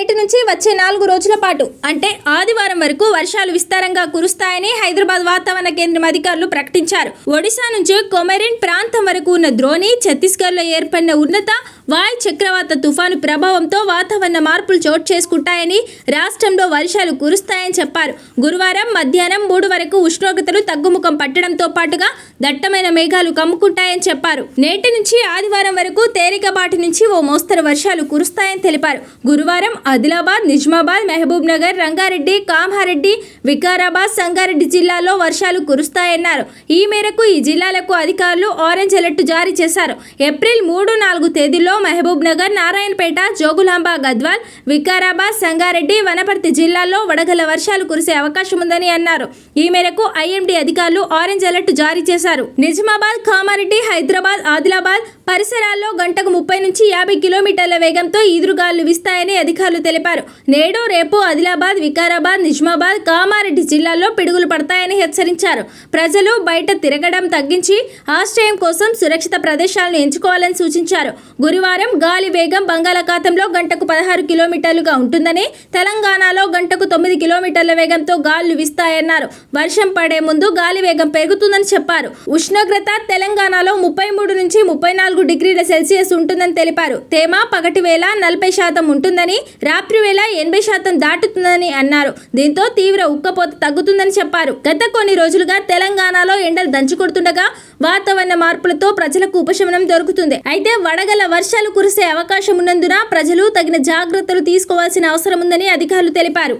నేటి నుంచి వచ్చే నాలుగు రోజుల పాటు అంటే ఆదివారం వరకు వర్షాలు విస్తారంగా కురుస్తాయని హైదరాబాద్ వాతావరణ కేంద్రం అధికారులు ప్రకటించారు. ఒడిశా నుంచి కొమెరిన్ ప్రాంతం వరకు ఉన్న ద్రోణి ఛత్తీస్గఢ్లో ఏర్పడిన ఉన్నత వాయు చక్రవాత తుఫాను ప్రభావంతో వాతావరణ మార్పులు చోటు చేసుకుంటాయని రాష్ట్రంలో వర్షాలు కురుస్తాయని చెప్పారు. గురువారం మధ్యాహ్నం మూడు వరకు ఉష్ణోగ్రతలు తగ్గుముఖం పట్టడంతో పాటుగా దట్టమైన మేఘాలు కమ్ముకుంటాయని చెప్పారు. నేటి నుంచి ఆదివారం వరకు తేలికపాటి నుంచి ఓ మోస్తరు వర్షాలు కురుస్తాయని తెలిపారు. గురువారం ఆదిలాబాద్ నిజామాబాద్ మహబూబ్ నగర్ రంగారెడ్డి కామారెడ్డి వికారాబాద్ సంగారెడ్డి జిల్లాల్లో వర్షాలు కురుస్తాయన్నారు. ఈ మేరకు ఈ జిల్లాలకు అధికారులు ఆరెంజ్ అలర్ట్ జారీ చేశారు. ఏప్రిల్ మూడు నాలుగు తేదీల్లో మహబూబ్ నగర్ నారాయణపేట జోగులాంబ గద్వాల్ వికారాబాద్ సంగారెడ్డి వనపర్తి జిల్లాల్లో వడగల వర్షాలు కురిసే అవకాశం ఉందని అన్నారు. ఈ మేరకు ఐఎండీ అధికారులు ఆరెంజ్ అలర్ట్ జారీ చేశారు. నిజామాబాద్ కామారెడ్డి హైదరాబాద్ ఆదిలాబాద్ పరిసరాల్లో గంటకు ముప్పై నుంచి యాభై కిలోమీటర్ల వేగంతో ఈదురుగాలు వీస్తాయని అధికారులు తెలిపారు. నేడు రేపు ఆదిలాబాద్ వికారాబాద్ నిజామాబాద్ కామారెడ్డి జిల్లాల్లో పిడుగులు పడతాయని హెచ్చరించారు. ప్రజలు బయట తిరగడం తగ్గించి ఆశ్రయం కోసం సురక్షిత ప్రదేశాలను ఎంచుకోవాలని సూచించారు. గురువారం గాలి వేగం బంగాళాఖాతంలో గంటకు పదహారు కిలోమీటర్లుగా ఉంటుందని తెలంగాణలో గంటకు తొమ్మిది కిలోమీటర్ల వేగంతో గాలులు విస్తాయన్నారు. వర్షం పడే ముందు గాలి వేగం పెరుగుతుందని చెప్పారు. ఉష్ణోగ్రత తెలంగాణలో ముప్పై మూడు నుంచి ముప్పై నాలుగు డిగ్రీల సెల్సియస్ ఉంటుందని తెలిపారు. తేమ పగటి వేళ నలభై శాతం ఉంటుందని రాత్రి వేళ ఎనభై శాతం దాటుతుందని అన్నారు. దీంతో తీవ్ర ఉక్కపోత తగ్గుతుందని చెప్పారు. గత కొన్ని రోజులుగా తెలంగాణలో ఎండలు దంచుకొడుతుండగా వాతావరణ మార్పులతో ప్రజలకు ఉపశమనం దొరుకుతుంది. అయితే వడగల వర్షాలు కురిసే అవకాశం ఉన్నందున ప్రజలు తగిన జాగ్రత్తలు తీసుకోవాల్సిన అవసరం ఉందని అధికారులు తెలిపారు.